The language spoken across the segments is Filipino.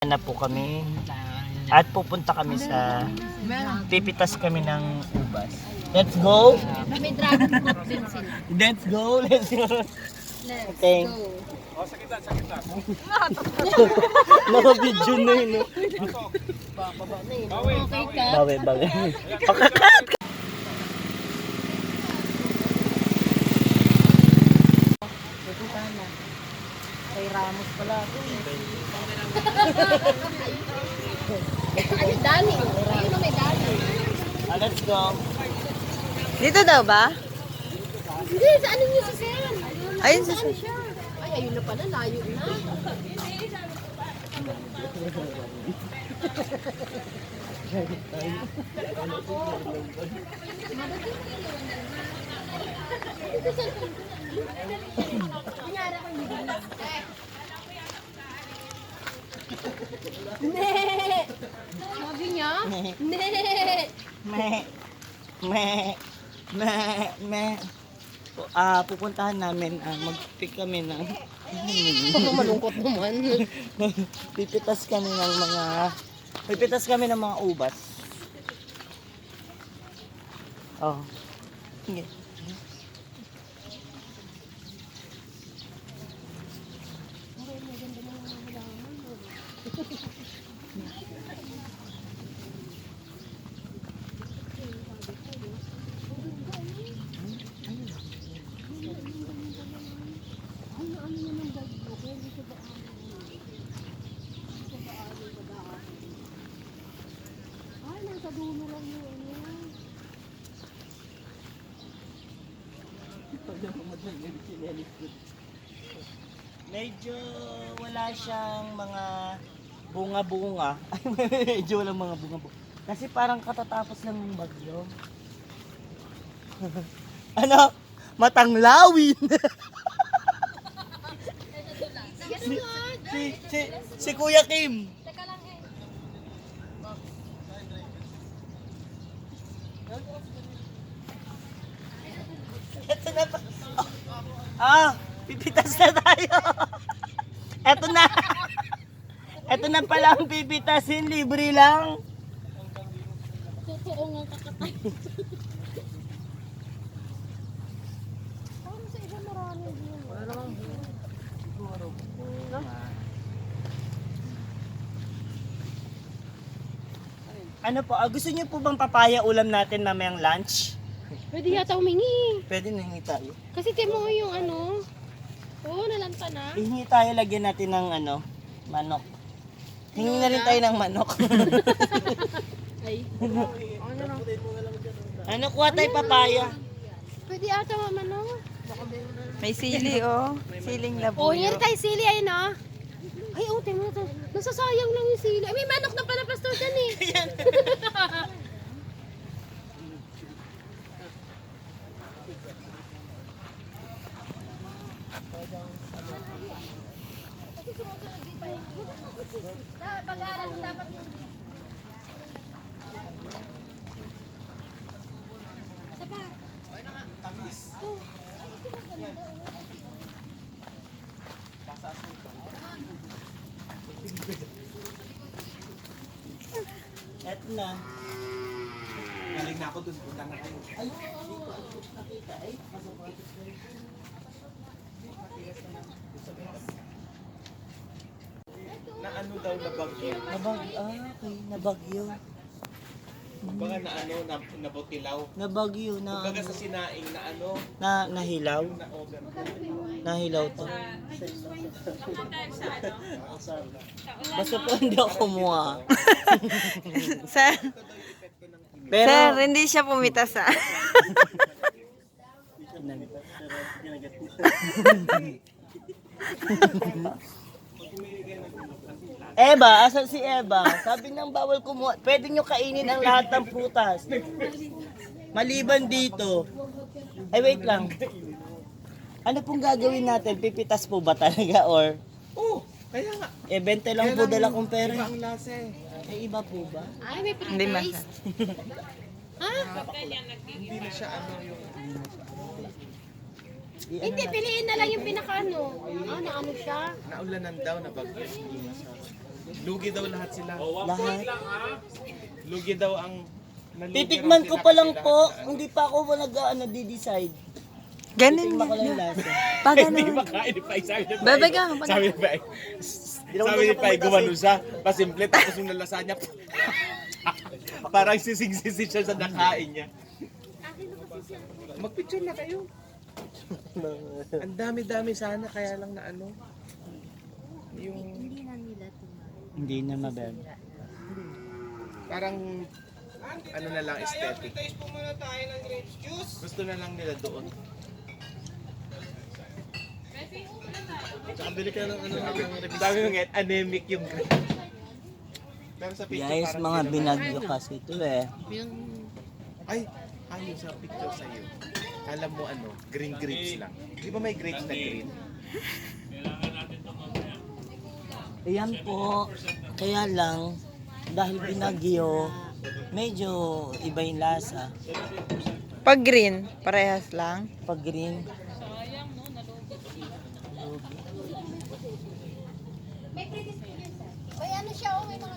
na po kami at pupunta kami sa pipitas kami ng ubas. Let's go! May dragon fruit din sila. Let's go! Let's go! Okay. go. Naka-video na yun. no? Okay ka? Bawi, bawi. Pakakat! Kay Ramos pala Dani. Ayun na may Dani. Ah, let's go! Dito daw ba? Hindi, sa ano niyo si Sen? Ayun si siya? Ay, ayun na pala. Layo na. Ne! Sabi niya? Ne! Me, me, me, me. Ah, pupuntahan namin, ah, mag-pick kami ng Malungkot naman. pipitas kami ng mga pipitas kami ng mga ubas. Oh. Sige. Medyo wala siyang mga bunga-bunga. Ay, medyo walang mga bunga-bunga. Kasi parang katatapos lang ng bagyo. ano? Matanglawin! si, si, si, si Kuya Kim! Ito na pa. Ah, pipitas na tayo. Ito na. Ito na pala ang pipitasin, libre lang. Totoo nga kakatay. Parang sa iba marami din. Wala namang Ano po, ah, gusto niyo po bang papaya ulam natin mamayang lunch? Pwede yata humingi. Pwede na hingi tayo. Kasi timo yung ano. Oo, nalanta na. Hingi tayo, lagyan natin ng ano, manok. Hingi na rin tayo ng manok. Ay. ano, kuha tayo papaya. Pwede ata ano. May sili oh. Siling Oh, here labuyo. tayo sili ayun oh. Ay, oh, tingnan mo to. Nasasayang lang yung sili. Ay, may manok na pala pastor dyan eh. na. Galing na ako dun, punta na kayo. Na ano daw na bagyo? Nabag, ah, okay, nabagyo. Baka na ano, na, nabutilaw. Nabagyo na, Baga sa sinaing na ano, na, nahilaw. na over. Nahilaw to. Basta po hindi ako kumuha. Sir, Pero, sir, hindi siya pumitas ah. Eva, asan si Eva? Sabi nang bawal kumuha. Pwede nyo kainin ang lahat ng prutas. Maliban dito. Ay, wait lang. Ano pong gagawin natin? Pipitas po ba talaga or Oh, kaya nga. eh 20 lang po dala kong pera. Iba ang lasa eh. Eh, iba po ba? Ay, may Hindi pre-taste. Ha? Hindi na siya ano yung... Hindi, piliin na lang yung pinaka ano. Ah, na ano siya? Naulanan daw na bagyo. Lugi daw lahat sila. Lahat. Lugi daw ang Titikman ko pa lang po. Hindi pa ako nag ano, di-decide. Ganun Titikman ko lang yun. lasa. Pag Hindi ano. ba kain ni Pai? Sabi ni Pai. Bebe ka, Sabi ni Pai. Sabi ni Pai, gumano siya. Pasimple, tapos yung nalasa niya. Parang sisig-sisig siya sa nakain niya. Magpicture na kayo. Ang dami-dami sana, kaya lang na ano. Yung Hindi na mabel. parang ano na lang aesthetic. Gusto na lang nila doon. Tsaka bili ka ng ano, ng. Sabi mo nga, anemic yung Pero sa picture Guys, parang mga sila- binagyo kasi ito eh. Ay, ayun sa picture sa'yo. Alam mo ano, green grapes lang. Di ba may grapes na green? Ayan po. Kaya lang, dahil binagyo, medyo iba yung lasa. Pag green, parehas lang. Pag green, May ano siya, oh, may mga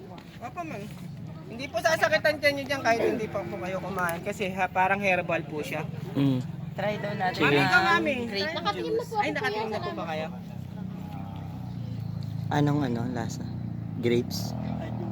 Opo, ma'am. Hindi po sasakitan dyan nyo dyan kahit hindi pa po kayo kumain kasi ha, parang herbal po siya. Mm. Try daw natin. Mami ka, mami. Nakatingin na po Ay, ako, nakatingin kuya. na po ba kayo? Anong ano, lasa? Grapes? Sayang, no?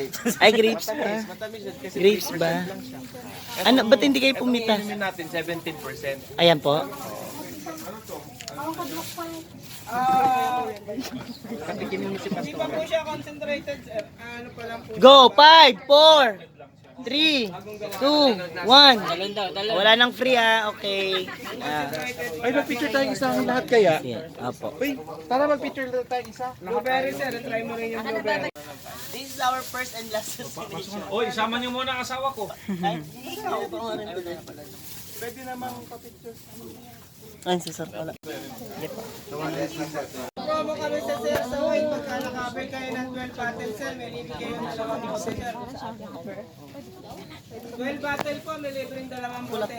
Grapes. Ay, grapes ba? Matamis yan kasi Grapes ba? Ano, ba't hindi kayo pumitas? inumin natin 17%. Ayan po. Hindi pa po siya concentrated, sir. Ano pa lang po. Go! 5, 4, 3, 2, 1. Wala nang free ha. Okay. Ah, Ay, mag-picture tayong isang lahat kaya? yeah, apo. Uy, tara mag-picture tayo isa. Blueberry, sir. Try mo rin yung blueberry. This is our first and last destination. Oy, isama niyo muna ang asawa ko. Ay, ikaw pa nga rin tuloy. Pwede namang pa-picture. Ay, si sir pala. Promo kami sa sir sa wine. Pagka nakabel kayo ng 12 bottle, sir, may libre kayo ng dalawang bote, sir. 12 bottle po, may libre yung dalawang bote.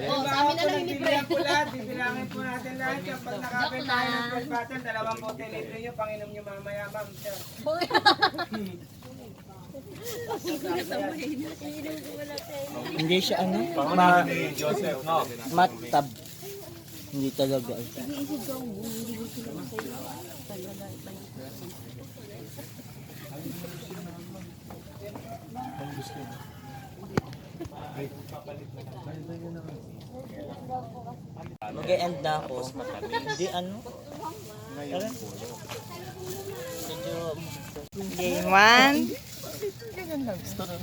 Oh, na lang yung libre. Bibilang po lahat, bibilangin po natin lahat yan. Pag nakabel tayo ng 12 bottle, dalawang bote libre nyo, panginom nyo mamaya, ma'am, sir. Hindi siya ano? Ma matab. Hindi talaga. Mag-e-end na ako. Hindi ano? Tara. Medyo Okay, one.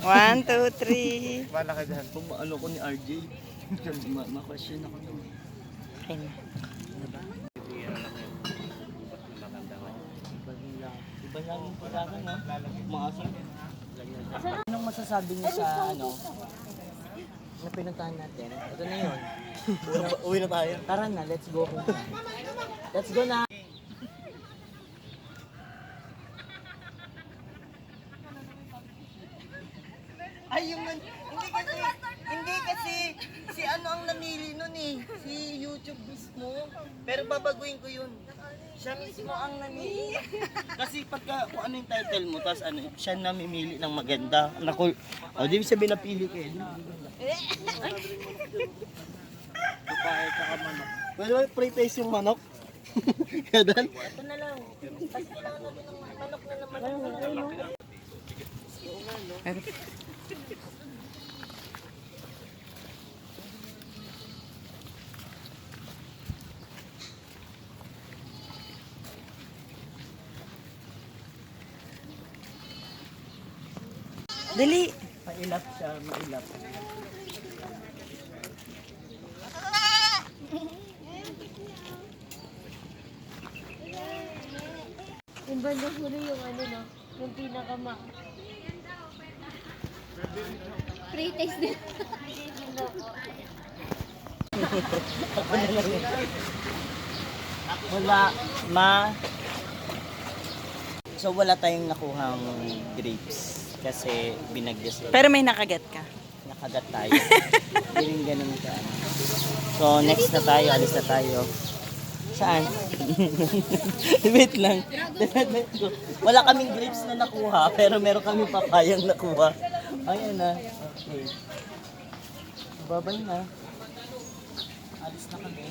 One, two, three. Wala ka dyan. Kung maano ko ni RJ, ma- ma-question ako nun. Okay na. Iba lang yung pagkaka, no? Maasim. Anong masasabi niyo sa, ano, na pinuntahan natin? Ito na yun. Uwi na tayo. Tara na, let's go. Let's go na. Ay, yung nan- hindi kasi, hindi kasi, si ano ang namili nun eh, si YouTube mismo. Pero babaguhin ko yun. Siya mismo ang nani. Kasi pagka kung ano yung title mo, tapos ano, siya namimili ng maganda. Naku, oh, di sabihin napili ko eh. Babae ka manok. Well, pre-taste yung manok. Kadan? Ito na lang. Kasi kailangan natin ng manok na naman. Dali. Mailap siya, mailap. Yung bandang huli yung ano no, yung pinakama. Pre-taste din. Wala, ma. So wala tayong nakuhang grapes kasi binagyo sila. Pero may nakagat ka. Nakagat tayo. Hindi rin ganun ka. So next na tayo, alis na tayo. Saan? Wait lang. Wala kaming grapes na nakuha, pero meron kaming papayang nakuha. Ayan na. Okay. Babay na. Alis na kami.